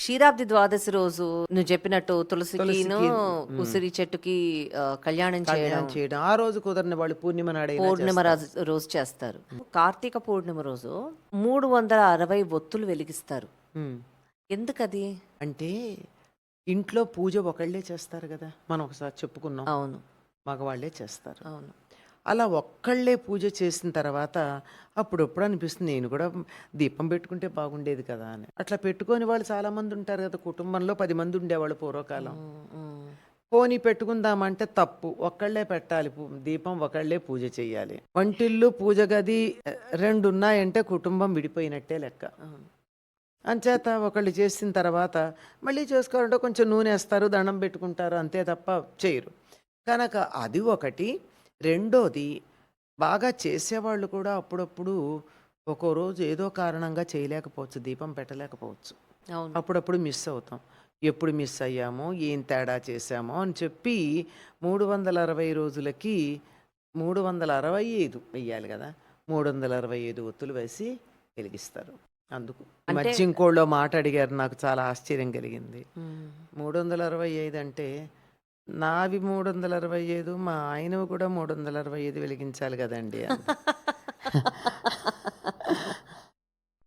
క్షీరాబ్ది ద్వాదశి రోజు నువ్వు చెప్పినట్టు తులసికిను తులసికి, ఉసిరి చెట్టుకి కళ్యాణం చేయడం. చేయడం. ఆ రోజు కుదరని వాళ్ళు పూర్ణిమ నాడైనా పూర్ణిమ రోజు రోజు చేస్తారు. కార్తీక పూర్ణిమ రోజు మూడు వందల అరవై ఒత్తులు వెలిగిస్తారు. ఎందుకది? అంటే ఇంట్లో పూజ ఒకళ్ళే చేస్తారు కదా మనం ఒకసారి చెప్పుకున్నాం. అవును. మగవాళ్ళే చేస్తారు. అవును. అలా ఒక్కళ్ళే పూజ చేసిన తర్వాత అప్పుడప్పుడు అనిపిస్తుంది నేను కూడా దీపం పెట్టుకుంటే బాగుండేది కదా అని. అట్లా పెట్టుకొని వాళ్ళు చాలా మంది ఉంటారు కదా కుటుంబంలో పది మంది ఉండేవాళ్ళు పూర్వకాలం. పోనీ పెట్టుకుందామంటే తప్పు ఒక్కళ్ళే పెట్టాలి దీపం ఒకళ్ళే పూజ చేయాలి. వంటిల్లు పూజ గది రెండు ఉన్నాయంటే కుటుంబం విడిపోయినట్టే లెక్క. అంచేత ఒకళ్ళు చేసిన తర్వాత మళ్ళీ చేసుకోవాలంటే కొంచెం నూనె వేస్తారు దండం పెట్టుకుంటారు అంతే తప్ప చేయరు. కనుక అది ఒకటి. రెండోది బాగా చేసేవాళ్ళు కూడా అప్పుడప్పుడు ఒక్కో రోజు ఏదో కారణంగా చేయలేకపోవచ్చు దీపం పెట్టలేకపోవచ్చు. అవును. అప్పుడప్పుడు మిస్ అవుతాం. ఎప్పుడు మిస్ అయ్యామో ఏం తేడా చేశామో అని చెప్పి మూడు వందల అరవై రోజులకి మూడు వందల అరవై ఐదు వెయ్యాలి కదా మూడు వందల అరవై ఐదు ఒత్తులు వేసి వెలిగిస్తారు. అందుకు. ఈ మధ్య ఇంకోళ్ళో మాట అడిగారు నాకు చాలా ఆశ్చర్యం కలిగింది. మూడు వందల అరవై ఐదు అంటే నావి మూడు వందల అరవై ఐదు మా ఆయనవి కూడా మూడు వందల అరవై ఐదు వెలిగించాలి కదండి.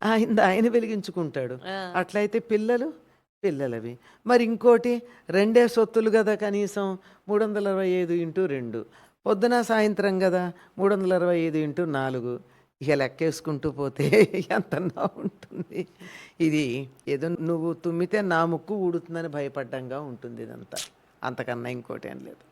ఆయన ఆయన వెలిగించుకుంటాడు. అట్లయితే పిల్లలు పిల్లలవి. మరి ఇంకోటి రెండే సొత్తులు కదా కనీసం మూడు వందల అరవై ఐదు ఇంటూ రెండు. పొద్దున సాయంత్రం కదా మూడు వందల అరవై ఐదు ఇంటూ నాలుగు. ఇక లెక్కేసుకుంటూ పోతే ఎంత ఉంటుంది. ఇది ఏదో నువ్వు తుమ్మితే నా ముక్కు ఊడుతుందని భయపడ్డంగా ఉంటుంది ఇదంతా. అంతకన్నా ఇంకోటి ఏం లేదు.